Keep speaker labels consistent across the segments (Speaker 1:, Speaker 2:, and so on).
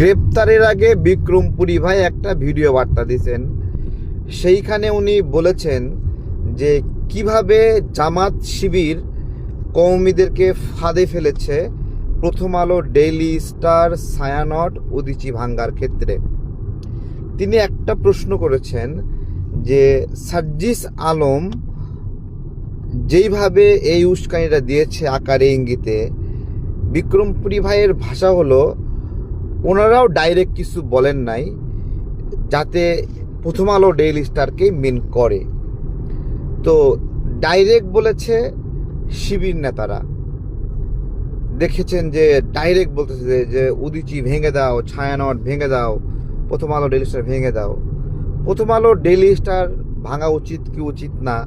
Speaker 1: গ্রেপ্তারের আগে বিক্রমপুরী ভাই একটা ভিডিও বার্তা দিয়েছেন। সেইখানে উনি বলেছেন যে কীভাবে জামাত শিবির কৌমিদেরকে ফাঁদে ফেলেছে, প্রথম আলো, ডেইলি স্টার ছায়ানট উদিচি ভাঙ্গার ক্ষেত্রে। তিনি একটা প্রশ্ন করেছেন যে সার্জিস আলম যেইভাবে এই উস্কানিটা দিয়েছে আকারে ইঙ্গিতে বিক্রমপুরী ভাইয়ের ভাষা হলো ওনারাও ডাইরেক্ট কিছু বলেন নাই, যাতে প্রথম আলো ডেইলি স্টারকে মেন করে। তো ডাইরেক্ট বলেছে শিবির নেতারা। দেখেছেন যে ডাইরেক্ট বলতেছে যে- উদিচি ভেঙে দাও, ছায়ানট ভেঙে দাও, প্রথম আলো ডেইলি স্টার ভেঙে দাও। প্রথম আলো ডেইলি স্টার ভাঙা উচিত কি উচিত না,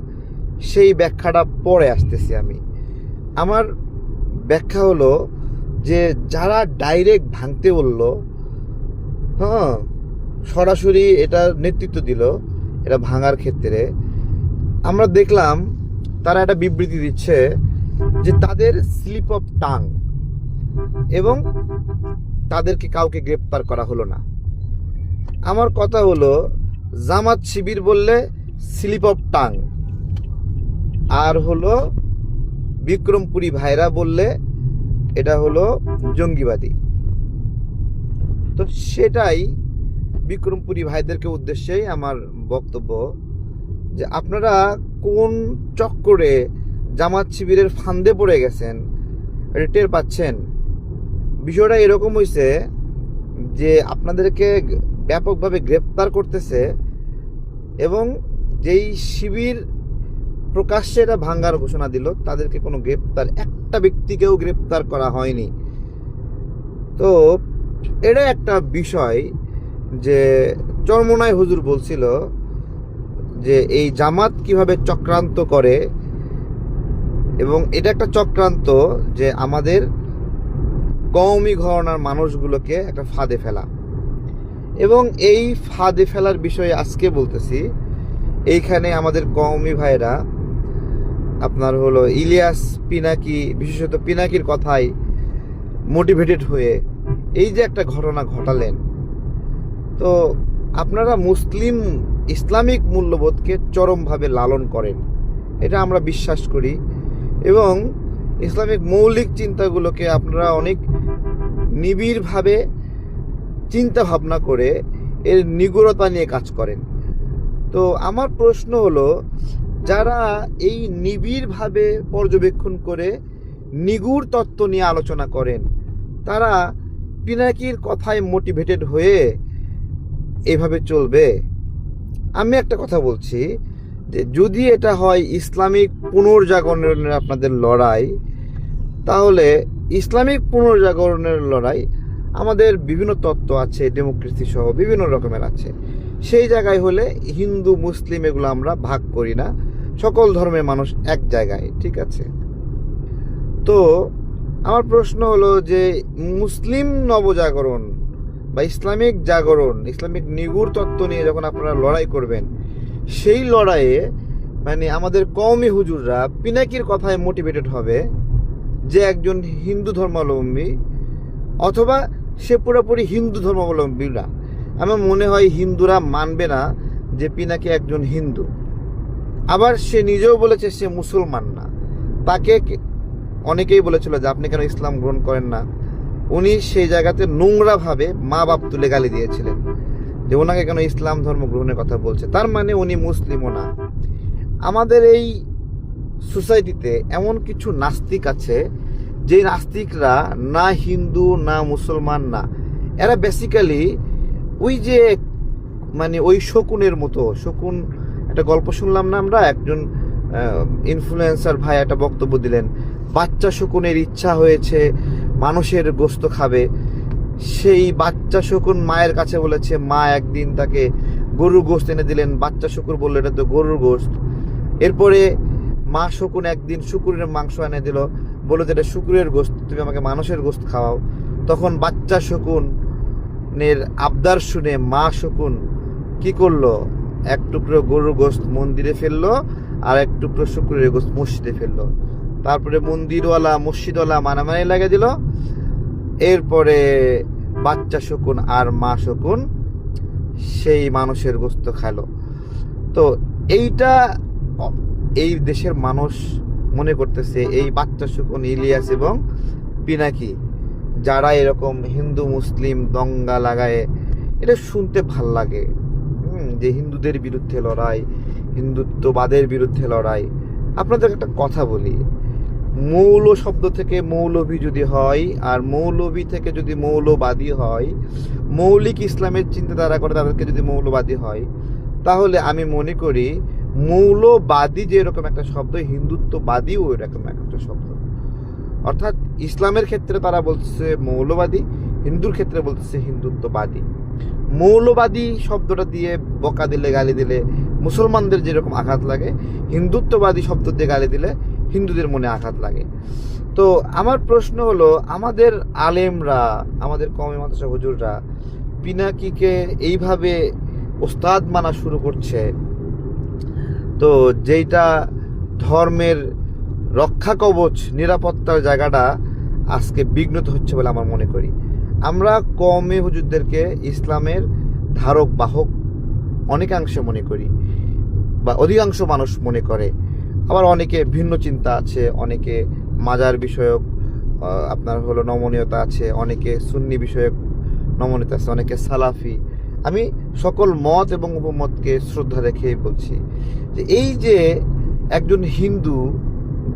Speaker 1: সেই ব্যাখ্যাটা পরে আসতেছি আমি। আমার ব্যাখ্যা হলো যে যারা ডাইরেক্ট ভাঙতে বলল হ্যাঁ সরাসরি এটা নেতৃত্ব দিল, এটা ভাঙার ক্ষেত্রে, আমরা দেখলাম তারা একটা বিবৃতি দিচ্ছে যে তাদের স্লিপ অফ টাং এবং তাদেরকে কাউকে গ্রেপ্তার করা হলো না। আমার কথা হলো, জামাত শিবির বললে স্লিপ অফ টাং আর হলো বিক্রমপুরী ভাইরা বললে এটা হলো জঙ্গিবাদী। তো সেটাই বিক্রমপুরী ভাইদেরকে উদ্দেশ্যেই আমার বক্তব্য যে আপনারা কোন চক্করে জামাত শিবিরের ফান্দে পড়ে গেছেন, এটা টের পাচ্ছেন? বিষয়টা এরকম হয়েছে যে আপনাদেরকে ব্যাপকভাবে গ্রেপ্তার করতেছে এবং যেই শিবির প্রকাশ্যে এটা ভাঙ্গার ঘোষণা দিল, তাদেরকে কোনো গ্রেপ্তার একটা ব্যক্তিকেও গ্রেপ্তার করা হয়নি। তো এটা একটা বিষয় যে চরমনায় হুজুর বলছিল যে এই জামাত কীভাবে চক্রান্ত করে এবং এটা একটা চক্রান্ত যে আমাদের কওমি ঘরনার মানুষগুলোকে একটা ফাঁদে ফেলা। এবং এই ফাঁদে ফেলার বিষয়ে আজকে বলতেছি, এইখানে আমাদের কওমি ভাইরা আপনার হলো ইলিয়াস পিনাকি, বিশেষত পিনাকির কথায় মোটিভেটেড হয়ে এই যে একটা ঘটনা ঘটালেন। তো আপনারা মুসলিম ইসলামিক মূল্যবোধকে চরমভাবে লালন করেন। এটা আমরা বিশ্বাস করি এবং ইসলামিক মৌলিক চিন্তাগুলোকে আপনারা অনেক নিবিড়ভাবে চিন্তা ভাবনা করে এর নিগুড়তা নিয়ে কাজ করেন। তো আমার প্রশ্ন হলো যারা এই নিবিড়ভাবে পর্যবেক্ষণ করে নিগুড় তত্ত্ব নিয়ে আলোচনা করেন, তারা পিনাকির কথায় মোটিভেটেড হয়ে এভাবে চলবে। আমি একটা কথা বলছি যে যদি এটা হয় ইসলামিক পুনর্জাগরণের আপনাদের লড়াই, তাহলে ইসলামিক পুনর্জাগরণের লড়াই আমাদের বিভিন্ন তত্ত্ব আছে, ডেমোক্রেসি সহ বিভিন্ন রকমের আছে। সেই জায়গায় হলে হিন্দু, মুসলিম এগুলো আমরা ভাগ করি না। সকল ধর্মের মানুষ এক জায়গায়, ঠিক আছে? তো আমার প্রশ্ন হলো যে মুসলিম নবজাগরণ বা ইসলামিক জাগরণ, ইসলামিক নিগুড় তত্ত্ব নিয়ে যখন আপনারা লড়াই করবেন, সেই লড়াইয়ে মানে আমাদের কওমি হুজুররা পিনাকির কথায় মোটিভেটেড হবে যে একজন হিন্দু ধর্মাবলম্বী অথবা সে পুরোপুরি হিন্দু ধর্মাবলম্বী না। আমার মনে হয় হিন্দুরা মানবে না যে পিনাকি একজন হিন্দু। আবার সে নিজেও বলেছে সে মুসলমান না। তাকে অনেকেই বলেছিল যে আপনি কেন ইসলাম গ্রহণ করেন না? উনি সেই জায়গাতে নোংরাভাবে মা বাপ তুলে গালি দিয়েছিলেন যে ওনাকে কেন ইসলাম ধর্ম গ্রহণের কথা বলছে। তার মানে উনি মুসলিমও না। আমাদের এই সোসাইটিতে এমন কিছু নাস্তিক আছে যে নাস্তিকরা না হিন্দু, না মুসলমান না। এরা বেসিক্যালি ওই যে মানে ওই শকুনের মতো, শকুন একটা গল্প শুনলাম না আমরা? একজন ইনফ্লুয়েন্সার ভাই একটা বক্তব্য দিলেন, বাচ্চা শকুনের ইচ্ছা হয়েছে, মানুষের গোস্ত খাবে। সেই বাচ্চা শকুন মায়ের কাছে বলেছে, মা একদিন তাকে গরুর গোস্ত এনে দিলেন। বাচ্চা শুকুর বলল, এটা তো গরুর গোস্ত। এরপরে মা শকুন একদিন শুকুরের মাংস এনে দিল, বলল যে এটা শুকুরের গোস্ত, তুমি আমাকে মানুষের গোস্ত খাওয়াও। তখন বাচ্চা শকুনের আবদার শুনে মা শকুন কি করল? এক টুকরো গরুর গোস্ত মন্দিরে ফেলল, আর এক টুকরো শুকুরের গোস্ত মসজিদে ফেলল। তারপরে মন্দিরওয়ালা, মসজিদওয়ালা মানামানি লাগিয়ে দিল। এরপরে বাচ্চা শকুন আর মা শকুন সেই মানুষের গোস্ত খালো তো এইটা এই দেশের মানুষ মনে করতেছে, এই বাচ্চা শকুন ইলিয়াস এবং পিনাকি, যারা এরকম হিন্দু, মুসলিম, দঙ্গা লাগায়, এটা শুনতে ভালো লাগে। যে হিন্দুদের বিরুদ্ধে লড়াই, হিন্দুত্ববাদের বিরুদ্ধে লড়াই। আপনাদের একটা কথা বলি। মৌল শব্দ থেকে মৌলভী যদি হয়, আর মৌলভী থেকে যদি মৌলবাদী হয়, মৌলিক ইসলামের চিন্তাধারা করে তাদেরকে যদি মৌলবাদী হয়, তাহলে আমি মনে করি মৌলবাদী যে এরকম একটা শব্দ, হিন্দুত্ববাদীও এরকম একটা শব্দ। অর্থাৎ ইসলামের ক্ষেত্রে তারা বলছে মৌলবাদী, হিন্দুর ক্ষেত্রে বলতেছে হিন্দুত্ববাদী। মৌলবাদী শব্দটা দিয়ে বকা দিলে, গালি দিলে মুসলমানদের যেরকম আঘাত লাগে, হিন্দুত্ববাদী শব্দ দিয়ে গালি দিলে হিন্দুদের মনে আঘাত লাগে। তো আমার প্রশ্ন হলো, আমাদের আলেমরা, আমাদের কমে মাদ্রাসা হুজুররা পিনাকিকে এইভাবে ওস্তাদ মানা শুরু করছে? তো যেইটা ধর্মের রক্ষা কবচ, নিরাপত্তার জায়গাটা আজকে বিঘ্নত হচ্ছে বলে আমার মনে করি। আমরা কমে হুজুরদেরকে ইসলামের ধারক, বাহক অনেকাংশে মনে করি বা অধিকাংশ মানুষ মনে করে। আবার অনেকে ভিন্ন চিন্তা আছে, অনেকে মাজার বিষয়ক আপনার হলো নমনীয়তা আছে, অনেকে সুন্নি বিষয়ক নমনীয়তা আছে, অনেকে সালাফি। আমি সকল মত এবং উপমতকে শ্রদ্ধা রেখেই বলছি যে এই যে একজন হিন্দু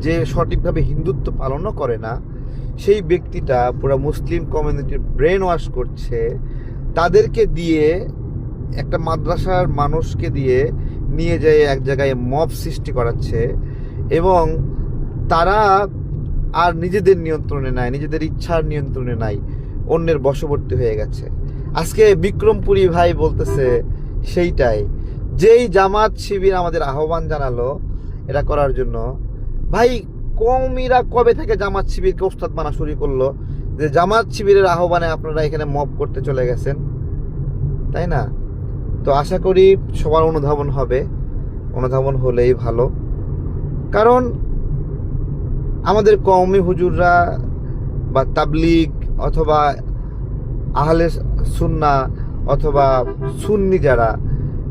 Speaker 1: যে সঠিকভাবে হিন্দুত্ব পালনও করে না সেই ব্যক্তিটা পুরো মুসলিম কমিউনিটির ব্রেন ওয়াশ করছে, তাদেরকে দিয়ে একটা মাদ্রাসার মানুষকে দিয়ে নিয়ে যায় এক জায়গায় মব সৃষ্টি করাচ্ছে এবং তারা আর নিজেদের নিয়ন্ত্রণে নাই, নিজেদের ইচ্ছার নিয়ন্ত্রণে নাই, অন্যের বশবর্তী হয়ে গেছে। আজকে বিক্রমপুরী ভাই বলতেছে সেইটাই, যেই জামাত শিবির আমাদের আহ্বান জানালো, এটা করার জন্য, ভাই কমিরা কবে থেকে জামাত শিবিরকে ওস্তাদ মানা শুরু করল? যে জামাত শিবিরের আহ্বানে আপনারা এখানে মব করতে চলে গেছেন, তাই না? তো আশা করি সবার অনুধাবন হবে। অনুধাবন হলেই ভালো। কারণ আমাদের কওমি হুজুররা বা তাবলিগ অথবা আহলে সুন্না অথবা সুন্নি যারা,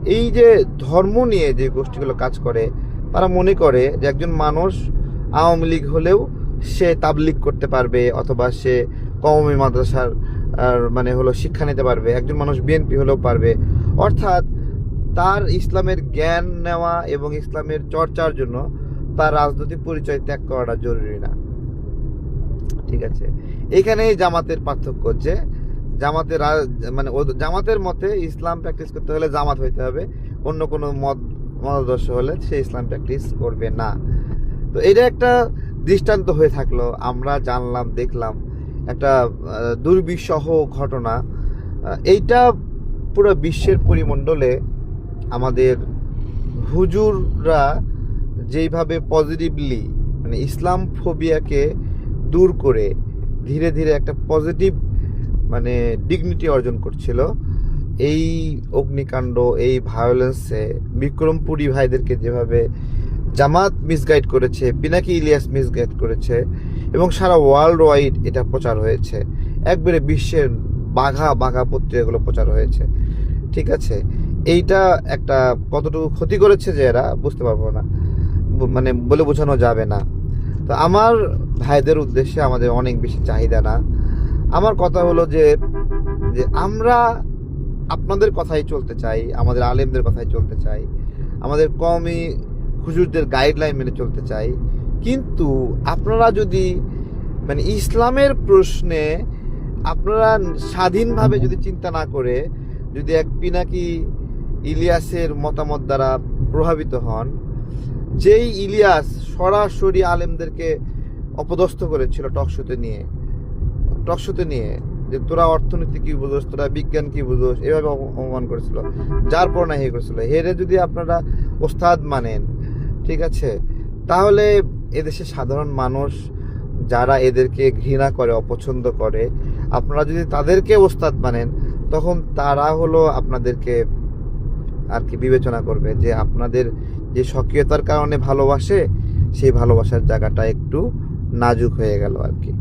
Speaker 1: এই যে ধর্ম নিয়ে যে গোষ্ঠীগুলো কাজ করে, তারা মনে করে যে একজন মানুষ আওয়ামী লীগ হলেও সে তাবলিগ করতে পারবে অথবা সে কওমি মাদ্রাসার মানে হলো শিক্ষা নিতে পারবে, একজন মানুষ বিএনপি হলেও পারবে। অর্থাৎ তার ইসলামের জ্ঞান নেওয়া এবং ইসলামের চর্চার জন্য তার রাজনৈতিক পরিচয় ত্যাগ করাটা জরুরি না। ঠিক আছে? এখানেই জামাতের পার্থক্য হচ্ছে, জামাতের মানে জামাতের মতে ইসলাম প্র্যাকটিস করতে হলে জামাত হইতে হবে, অন্য কোনো মত, মতাদর্শ হলে সে ইসলাম প্র্যাকটিস করবে না। তো এটা একটা দৃষ্টান্ত হয়ে থাকল। আমরা জানলাম, দেখলাম একটা দুর্বিষহ ঘটনা। এইটা পুরো বিশ্বের পরিমণ্ডলে আমাদের হুজুররা যেইভাবে পজিটিভলি মানে ইসলাম ফোবিয়াকে দূর করে ধীরে ধীরে একটা পজিটিভ মানে ডিগনিটি অর্জন করছিল, এই অগ্নিকাণ্ড, এই ভায়োলেন্সে বিক্রমপুরী ভাইদেরকে যেভাবে জামাত মিসগাইড করেছে, পিনাকি ইলিয়াস মিসগাইড করেছে এবং সারা ওয়ার্ল্ড ওয়াইড এটা প্রচার হয়েছে। একবারে বিশ্বের বাঘা বাঘা পত্রিকাগুলো প্রচার হয়েছে। ঠিক আছে? এইটা একটা কতটুকু ক্ষতি করেছে যে এরা বুঝতে পারব না। মানে বলে বোঝানো যাবে না। তো আমার ভাইদের উদ্দেশ্যে আমাদের অনেক বেশি চাহিদা না। আমার কথা হলো যে যে আমরা আপনাদের কথাই চলতে চাই, আমাদের আলেমদের কথাই চলতে চাই। আমাদের কমই হুজুরদের গাইডলাইন মেনে চলতে চাই। কিন্তু আপনারা যদি মানে ইসলামের প্রশ্নে আপনারা স্বাধীনভাবে যদি চিন্তা না করে যদি এক পিনাকি ইলিয়াসের মতামত দ্বারা প্রভাবিত হন, যেই ইলিয়াস সরাসরি আলেমদেরকে অপদস্থ করেছিল টকশোতে নিয়ে টকশোতে নিয়ে, যে তোরা অর্থনীতি কি বুঝোস, তোরা বিজ্ঞান কি বুঝোস, এভাবে অপ- অপমান করেছিল, যার পর না হে করেছিল। হেরে যদি আপনারা ওস্তাদ মানেন ঠিক আছে? তাহলে এদেশে সাধারণ মানুষ যারা এদেরকে ঘৃণা করে, অপছন্দ করে, আপনারা যদি তাদেরকে ওস্তাদ মানেন তখন তারা হলো আপনাদেরকে আর কি বিবেচনা করবে যে আপনাদের যে সক্রিয়তার কারণে ভালোবাসে, সেই ভালোবাসার জায়গাটা একটু নাজুক হয়ে গেল আর কি।